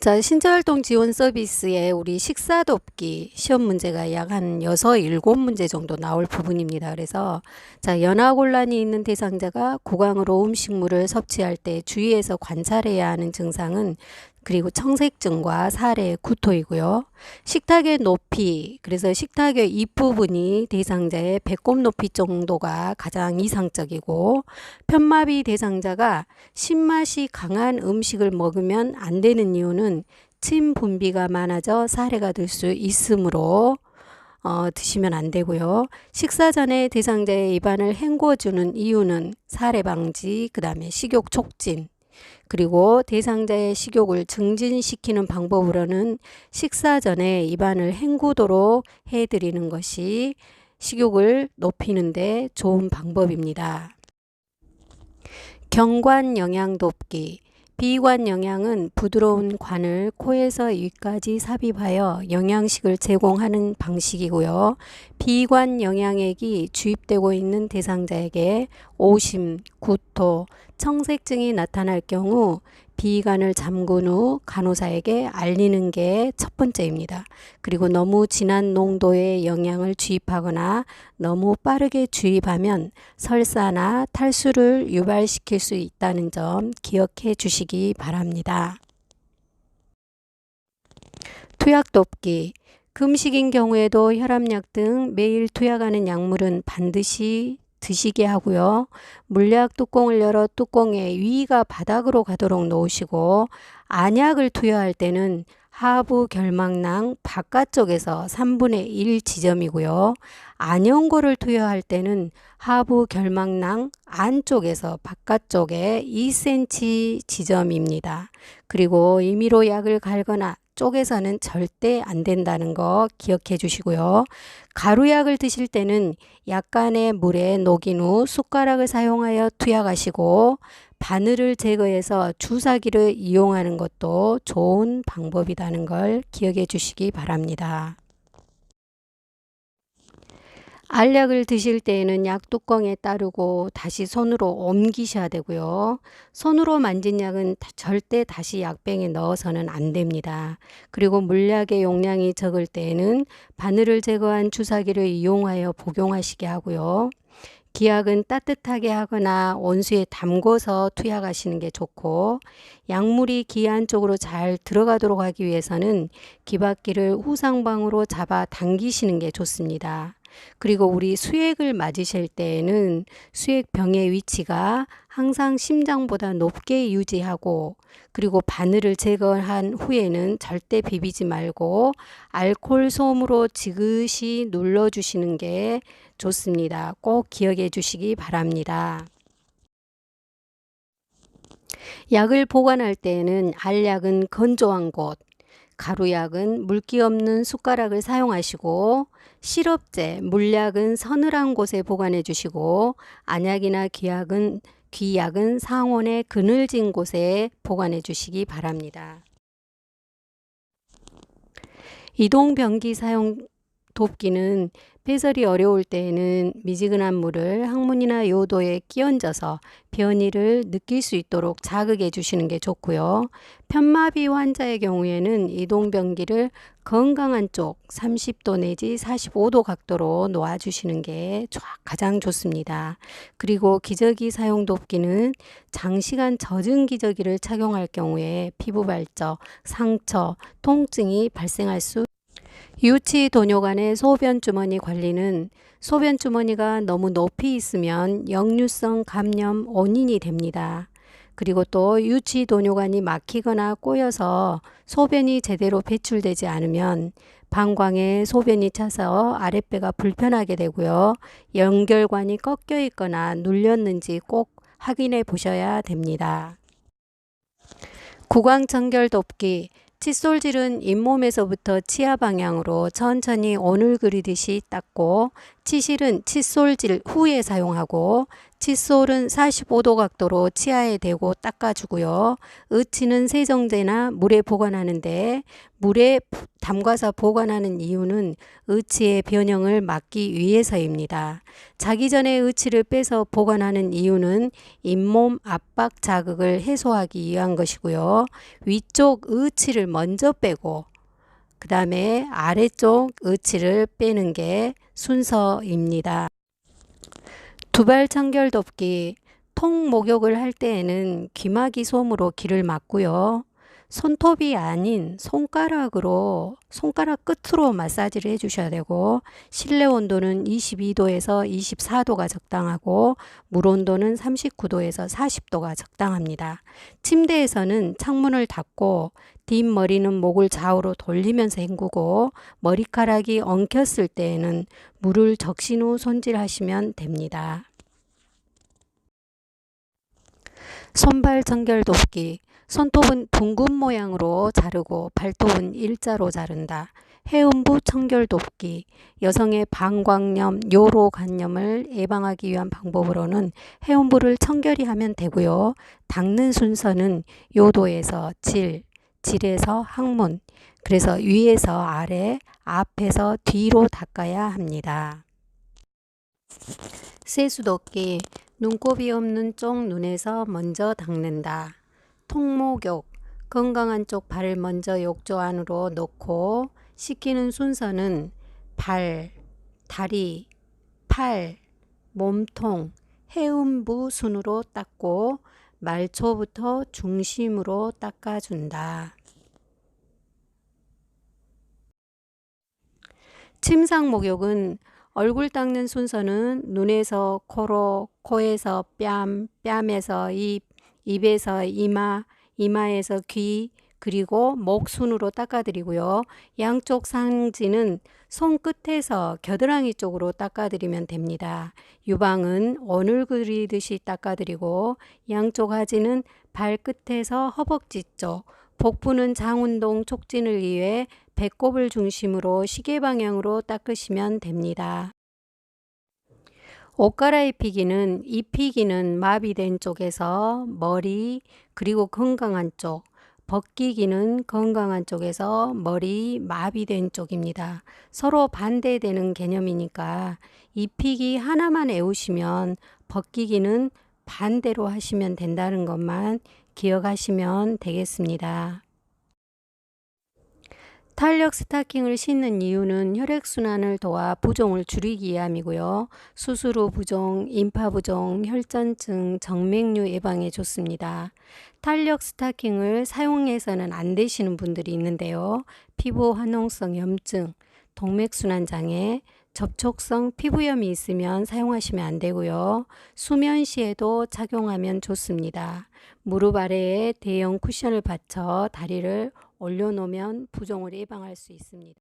자, 신체활동 지원 서비스에 우리 식사 돕기 시험 문제가 약 한 여섯 일곱 문제 정도 나올 부분입니다. 그래서 자, 연화곤란이 있는 대상자가 구강으로 음식물을 섭취할 때 주의해서 관찰해야 하는 증상은 그리고 청색증과 사례 구토이고요. 식탁의 높이, 그래서 식탁의 입부분이 대상자의 배꼽 높이 정도가 가장 이상적이고 편마비 대상자가 신맛이 강한 음식을 먹으면 안 되는 이유는 침 분비가 많아져 사례가 될 수 있으므로 어, 드시면 안 되고요. 식사 전에 대상자의 입안을 헹궈주는 이유는 사례 방지, 그 다음에 식욕 촉진, 그리고 대상자의 식욕을 증진시키는 방법으로는 식사 전에 입안을 헹구도록 해드리는 것이 식욕을 높이는데 좋은 방법입니다. 경관 영양 돕기. 비관 영양은 부드러운 관을 코에서 위까지 삽입하여 영양식을 제공하는 방식이고요. 비관 영양액이 주입되고 있는 대상자에게 오심, 구토, 청색증이 나타날 경우 비관을 잠근 후 간호사에게 알리는 게 첫 번째입니다. 그리고 너무 진한 농도의 영양을 주입하거나 너무 빠르게 주입하면 설사나 탈수를 유발시킬 수 있다는 점 기억해 주시기 바랍니다. 투약 돕기. 금식인 경우에도 혈압약 등 매일 투약하는 약물은 반드시 드시게 하고요. 물약 뚜껑을 열어 뚜껑에 위가 바닥으로 가도록 놓으시고 안약을 투여할 때는 하부 결막낭 바깥쪽에서 3분의 1 지점이고요. 안연고를 투여할 때는 하부 결막낭 안쪽에서 바깥쪽에 2cm 지점입니다. 그리고 임의로 약을 갈거나 쪽에서는 절대 안 된다는 거 기억해 주시고요. 가루약을 드실 때는 약간의 물에 녹인 후 숟가락을 사용하여 투약하시고 바늘을 제거해서 주사기를 이용하는 것도 좋은 방법이라는 걸 기억해 주시기 바랍니다. 알약을 드실 때에는 약 뚜껑에 따르고 다시 손으로 옮기셔야 되고요. 손으로 만진 약은 절대 다시 약병에 넣어서는 안 됩니다. 그리고 물약의 용량이 적을 때에는 바늘을 제거한 주사기를 이용하여 복용하시게 하고요. 기약은 따뜻하게 하거나 온수에 담궈서 투약하시는 게 좋고 약물이 기 안쪽으로 잘 들어가도록 하기 위해서는 기박기를 후상방으로 잡아 당기시는 게 좋습니다. 그리고 우리 수액을 맞으실 때에는 수액병의 위치가 항상 심장보다 높게 유지하고 그리고 바늘을 제거한 후에는 절대 비비지 말고 알코올 솜으로 지그시 눌러 주시는 게 좋습니다. 꼭 기억해 주시기 바랍니다. 약을 보관할 때에는 알약은 건조한 곳, 가루약은 물기 없는 숟가락을 사용하시고 시럽제, 물약은 서늘한 곳에 보관해 주시고 안약이나 귀약은 귀약은 상온의 그늘진 곳에 보관해 주시기 바랍니다. 이동 변기 사용 돕기는 배설이 어려울 때에는 미지근한 물을 항문이나 요도에 끼얹어서 변이를 느낄 수 있도록 자극해 주시는 게 좋고요. 편마비 환자의 경우에는 이동변기를 건강한 쪽 30도 내지 45도 각도로 놓아 주시는 게 가장 좋습니다. 그리고 기저귀 사용 돕기는 장시간 젖은 기저귀를 착용할 경우에 피부 발적, 상처, 통증이 발생할 수 유치 도뇨 간의 소변 주머니 관리는 소변 주머니가 너무 높이 있으면 역류성 감염 원인이 됩니다. 그리고 또 유치 도뇨관이 막히거나 꼬여서 소변이 제대로 배출되지 않으면 방광에 소변이 차서 아랫배가 불편하게 되고요. 연결관이 꺾여 있거나 눌렸는지 꼭 확인해 보셔야 됩니다. 구강청결 돕기 칫솔질은 잇몸에서부터 치아 방향으로 천천히 오늘 그리듯이 닦고 치실은 칫솔질 후에 사용하고 칫솔은 45도 각도로 치아에 대고 닦아주고요. 의치는 세정제나 물에 보관하는데 물에 담가서 보관하는 이유는 의치의 변형을 막기 위해서입니다. 자기 전에 의치를 빼서 보관하는 이유는 잇몸 압박 자극을 해소하기 위한 것이고요. 위쪽 의치를 먼저 빼고 그 다음에 아래쪽 의치를 빼는 게 순서입니다. 두발 청결 돕기 통 목욕을 할 때에는 귀마기 솜으로 귀를 막고요. 손톱이 아닌 손가락으로 손가락 끝으로 마사지를 해주셔야 되고 실내 온도는 22도에서 24도가 적당하고 물 온도는 39도에서 40도가 적당합니다. 침대에서는 창문을 닫고 뒷머리는 목을 좌우로 돌리면서 헹구고 머리카락이 엉켰을 때에는 물을 적신 후 손질하시면 됩니다. 손발 청결 돕기 손톱은 둥근 모양으로 자르고 발톱은 일자로 자른다. 해음부 청결 돕기 여성의 방광염, 요로 간염을 예방하기 위한 방법으로는 해음부를 청결히 하면 되고요. 닦는 순서는 요도에서 질, 질에서 항문, 그래서 위에서 아래, 앞에서 뒤로 닦아야 합니다. 세수독기 눈곱이 없는 쪽 눈에서 먼저 닦는다. 통목욕 건강한 쪽 발을 먼저 욕조 안으로 넣고 씻기는 순서는 발, 다리, 팔, 몸통, 해음부 순으로 닦고 말초부터 중심으로 닦아준다. 침상 목욕은 얼굴 닦는 순서는 눈에서 코로, 코에서 뺨, 뺨에서 입, 입에서 이마, 이마에서 귀, 그리고 목 순으로 닦아드리고요. 양쪽 상지는 손끝에서 겨드랑이 쪽으로 닦아드리면 됩니다. 유방은 원을 그리듯이 닦아드리고 양쪽 하지는 발끝에서 허벅지 쪽, 복부는 장운동 촉진을 위해 배꼽을 중심으로 시계 방향으로 닦으시면 됩니다. 옷 갈아입히기는 입히기는 마비된 쪽에서 머리 그리고 건강한 쪽 벗기기는 건강한 쪽에서 머리 마비된 쪽입니다. 서로 반대되는 개념이니까 입히기 하나만 외우시면 벗기기는 반대로 하시면 된다는 것만 기억하시면 되겠습니다. 탄력 스타킹을 신는 이유는 혈액순환을 도와 부종을 줄이기 위함이고요. 수술 후 부종, 인파 부종, 혈전증, 정맥류 예방에 좋습니다. 탄력 스타킹을 사용해서는 안 되시는 분들이 있는데요. 피부 화농성 염증, 동맥순환 장애, 접촉성 피부염이 있으면 사용하시면 안 되고요. 수면 시에도 착용하면 좋습니다. 무릎 아래에 대형 쿠션을 받쳐 다리를 올려놓으면 부종을 예방할 수 있습니다.